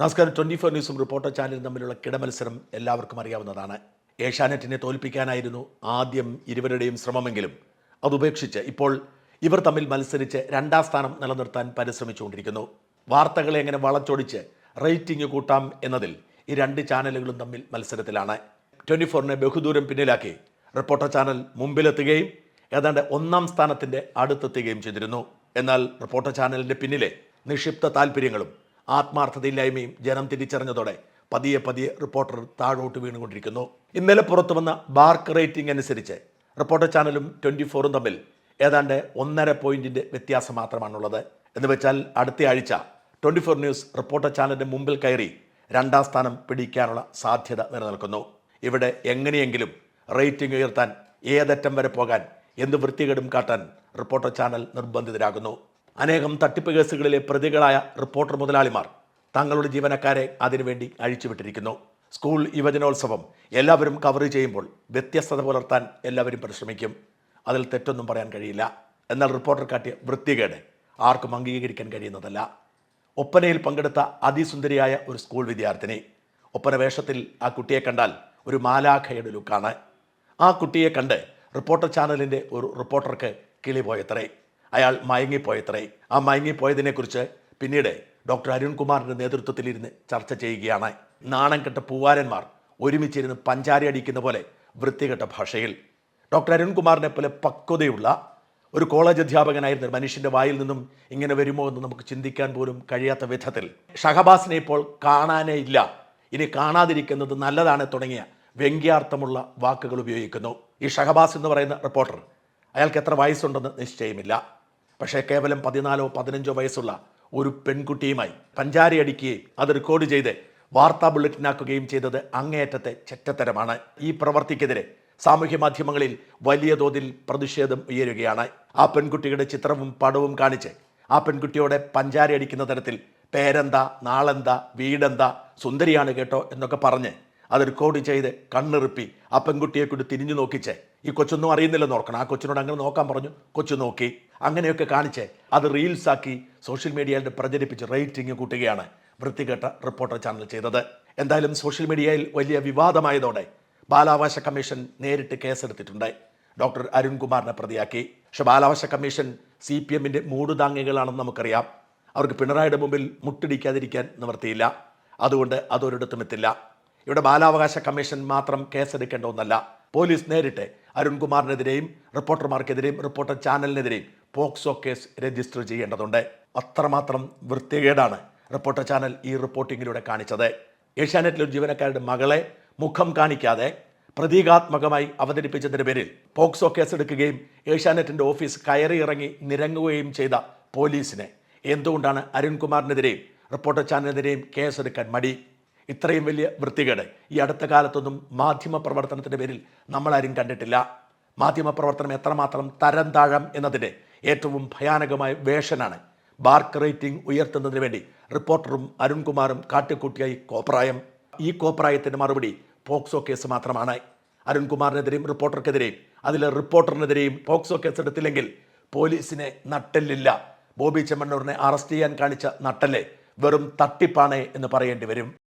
നമസ്കാരം twenty four ന്യൂസും reporter ചാനലും തമ്മിലുള്ള കിടമത്സരം എല്ലാവർക്കും അറിയാവുന്നതാണ്. ഏഷ്യാനെറ്റിനെ തോൽപ്പിക്കാനായിരുന്നു ആദ്യം ഇരുവരുടെയും ശ്രമമെങ്കിലും. അതുപേക്ഷിച്ച് ഇപ്പോൾ ഇവർ തമ്മിൽ മത്സരിച്ച് രണ്ടാം സ്ഥാനം നിലനിർത്താൻ പരിശ്രമിച്ചുകൊണ്ടിരിക്കുന്നു. വാർത്തകളെ എങ്ങനെ വളച്ചൊടിച്ച് റേറ്റിംഗ് കൂട്ടാം എന്നതിൽ ഈ രണ്ട് ചാനലുകളും തമ്മിൽ മത്സരത്തിലാണ്. ട്വന്റി ഫോറിനെ ബഹുദൂരം പിന്നിലാക്കി റിപ്പോർട്ടർ ചാനൽ മുമ്പിലെത്തുകയും ഏതാണ്ട് ഒന്നാം സ്ഥാനത്തിന്റെ അടുത്തെത്തുകയും ചെയ്തിരുന്നു. എന്നാൽ റിപ്പോർട്ടർ ചാനലിന്റെ പിന്നിലെ നിക്ഷിപ്ത താല്പര്യങ്ങളും ആത്മാർത്ഥതയില്ലായ്മയും ജനം തിരിച്ചറിഞ്ഞതോടെ പതിയെ പതിയെ റിപ്പോർട്ടർ താഴോട്ട് വീണുകൊണ്ടിരിക്കുന്നു. ഇന്നലെ പുറത്തു വന്ന ബാർക്ക് റേറ്റിംഗ് അനുസരിച്ച് റിപ്പോർട്ടർ ചാനലും ട്വന്റി ഫോറും തമ്മിൽ ഏതാണ്ട് ഒന്നര പോയിന്റിന്റെ വ്യത്യാസം മാത്രമാണുള്ളത്. എന്ന് വെച്ചാൽ അടുത്ത ആഴ്ച ട്വന്റി ഫോർ ന്യൂസ് റിപ്പോർട്ടർ ചാനലിന്റെ മുമ്പിൽ കയറി രണ്ടാം സ്ഥാനം പിടിക്കാനുള്ള സാധ്യത നിലനിൽക്കുന്നു. ഇവിടെ എങ്ങനെയെങ്കിലും റേറ്റിംഗ് ഉയർത്താൻ ഏതറ്റം വരെ പോകാൻ എന്ത് വൃത്തികേടും കാട്ടാൻ റിപ്പോർട്ടർ ചാനൽ നിർബന്ധിതരാകുന്നു. അനേകം തട്ടിപ്പ് കേസുകളിലെ പ്രതികളായ റിപ്പോർട്ടർ മുതലാളിമാർ തങ്ങളുടെ ജീവനക്കാരെ അതിനുവേണ്ടി അഴിച്ചുവിട്ടിരിക്കുന്നു. സ്കൂൾ യുവജനോത്സവം എല്ലാവരും കവർ ചെയ്യുമ്പോൾ വ്യത്യസ്തത പുലർത്താൻ എല്ലാവരും പരിശ്രമിക്കും. അതിൽ തെറ്റൊന്നും പറയാൻ കഴിയില്ല. എന്നാൽ റിപ്പോർട്ടർ കാട്ടിയ വൃത്തികേട് ആർക്കും അംഗീകരിക്കാൻ കഴിയുന്നതല്ല. ഒപ്പനയിൽ പങ്കെടുത്ത അതിസുന്ദരിയായ ഒരു സ്കൂൾ വിദ്യാർത്ഥിനി. ഒപ്പന വേഷത്തിൽ ആ കുട്ടിയെ കണ്ടാൽ ഒരു മാലാഖയുടെ ലുക്കാണ്. ആ കുട്ടിയെ കണ്ട് റിപ്പോർട്ടർ ചാനലിന്റെ ഒരു റിപ്പോർട്ടർക്ക് കിളി പോയത്രേ അയാൾ മയങ്ങിപ്പോയത്രേ. ആ മയങ്ങിപ്പോയതിനെക്കുറിച്ച് പിന്നീട് ഡോക്ടർ അരുൺകുമാറിന്റെ നേതൃത്വത്തിലിരുന്ന് ചർച്ച ചെയ്യുകയാണ്. നാണം കെട്ട പൂവാരന്മാർ ഒരുമിച്ചിരുന്ന് പഞ്ചാരി അടിക്കുന്ന പോലെ വൃത്തികെട്ട ഭാഷയിൽ. ഡോക്ടർ അരുൺകുമാറിനെ പോലെ പക്വതയുള്ള ഒരു കോളേജ് അധ്യാപകനായിരുന്ന മനുഷ്യന്റെ വായിൽ നിന്നും ഇങ്ങനെ വരുമോ എന്ന് നമുക്ക് ചിന്തിക്കാൻ പോലും കഴിയാത്ത വിധത്തിൽ. ഷഹബാസിനെ ഇപ്പോൾ കാണാനേ ഇല്ല. ഇനി കാണാതിരിക്കുന്നത് നല്ലതാണ് തുടങ്ങിയ വ്യംഗ്യാർത്ഥമുള്ള വാക്കുകൾ ഉപയോഗിക്കുന്നു. ഈ ഷഹബാസ് എന്ന് പറയുന്ന റിപ്പോർട്ടർ അയാൾക്ക് എത്ര വയസ്സുണ്ടെന്ന് നിശ്ചയമില്ല. പക്ഷേ കേവലം പതിനാലോ പതിനഞ്ചോ വയസ്സുള്ള ഒരു പെൺകുട്ടിയുമായി പഞ്ചാരി അടിക്കുകയും അത് റെക്കോർഡ് ചെയ്ത് വാർത്താ ബുള്ളറ്റിനാക്കുകയും ചെയ്തത് അങ്ങേയറ്റത്തെ ചെറ്റത്തരമാണ്. ഈ പ്രവർത്തിക്കെതിരെ സാമൂഹ്യ മാധ്യമങ്ങളിൽ വലിയ തോതിൽ പ്രതിഷേധം ഉയരുകയാണ്. ആ പെൺകുട്ടിയുടെ ചിത്രവും പടവും കാണിച്ച് ആ പെൺകുട്ടിയോടെ പഞ്ചാരി അടിക്കുന്ന തരത്തിൽ പേരെന്താ നാളെന്താ വീടെന്താ സുന്ദരിയാണ് കേട്ടോ എന്നൊക്കെ പറഞ്ഞ് അത് റെക്കോർഡ് ചെയ്ത് കണ്ണിറുപ്പി ആ പെൺകുട്ടിയെ കൂടി തിരിഞ്ഞു നോക്കിച്ച് ഈ കൊച്ചൊന്നും അറിയുന്നില്ലെന്ന് ഓർക്കണം. ആ കൊച്ചിനോട് അങ്ങനെ നോക്കാൻ പറഞ്ഞു. കൊച്ചു നോക്കി. അങ്ങനെയൊക്കെ കാണിച്ച് അത് റീൽസാക്കി സോഷ്യൽ മീഡിയയിൽ പ്രചരിപ്പിച്ച് റേറ്റിംഗ് കൂട്ടുകയാണ് വൃത്തികെട്ട റിപ്പോർട്ടർ ചാനൽ ചെയ്തത്. എന്തായാലും സോഷ്യൽ മീഡിയയിൽ വലിയ വിവാദമായതോടെ ബാലാവകാശ കമ്മീഷൻ നേരിട്ട് കേസെടുത്തിട്ടുണ്ട്. ഡോക്ടർ അരുൺകുമാറിനെ പ്രതിയാക്കി. പക്ഷെ ബാലാവകാശ കമ്മീഷൻ സി പി എമ്മിന്റെ മൂടുതാങ്ങികളാണെന്ന് നമുക്കറിയാം. അവർക്ക് പിണറായിയുടെ മുമ്പിൽ മുട്ടിടിക്കാതിരിക്കാൻ നിവർത്തിയില്ല അതുകൊണ്ട് അതൊരിടത്തും എത്തില്ല. ഇവിടെ ബാലാവകാശ കമ്മീഷൻ മാത്രം കേസെടുക്കേണ്ട ഒന്നല്ല. പോലീസ് നേരിട്ട് അരുൺകുമാറിനെതിരെയും റിപ്പോർട്ടർമാർക്കെതിരെയും റിപ്പോർട്ടർ ചാനലിനെതിരെയും പോക്സോ കേസ് രജിസ്റ്റർ ചെയ്യേണ്ടതുണ്ട്. അത്രമാത്രം വൃത്തികേടാണ് റിപ്പോർട്ടർ ചാനൽ ഈ റിപ്പോർട്ടിങ്ങിലൂടെ കാണിച്ചത്. ഏഷ്യാനെറ്റിലെ ഒരു ജീവനക്കാരുടെ മകളെ മുഖം കാണിക്കാതെ പ്രതീകാത്മകമായി അവതരിപ്പിച്ചതിന്റെ പേരിൽ പോക്സോ കേസെടുക്കുകയും ഏഷ്യാനെറ്റിന്റെ ഓഫീസ് കയറി ഇറങ്ങി നിരങ്ങുകയും ചെയ്ത പോലീസിനെ. എന്തുകൊണ്ടാണ് അരുൺകുമാറിനെതിരെയും റിപ്പോർട്ടർ ചാനലിനെതിരെയും കേസെടുക്കാൻ മടി? ഇത്രയും വലിയ വൃത്തികേട്. ഈ അടുത്ത കാലത്തൊന്നും മാധ്യമ പ്രവർത്തനത്തിന്റെ പേരിൽ നമ്മളാരും കണ്ടിട്ടില്ല. മാധ്യമ പ്രവർത്തനം എത്രമാത്രം തരം താഴം എന്നതിന്റെ ഏറ്റവും ഭയാനകമായ വേഷനാണ്. ബാർക്ക് റേറ്റിംഗ് ഉയർത്തുന്നതിന് വേണ്ടി റിപ്പോർട്ടറും അരുൺകുമാറും കാട്ടിക്കൂട്ടിയ ഈ കോപ്രായം. ഈ കോപ്രായത്തിന്റെ മറുപടി പോക്സോ കേസ് മാത്രമാണ്. അരുൺകുമാറിനെതിരെയും റിപ്പോർട്ടർക്കെതിരെയും അതിലെ റിപ്പോർട്ടറിനെതിരെയും പോക്സോ കേസ് എടുത്തില്ലെങ്കിൽ പോലീസിനെ നട്ടല്ലില്ല. ബോബി ചെമ്മണ്ണൂരിനെ അറസ്റ്റ് ചെയ്യാൻ കാണിച്ച നട്ടല്ലേ വെറും തട്ടിപ്പാണ് എന്ന് പറയേണ്ടി വരും.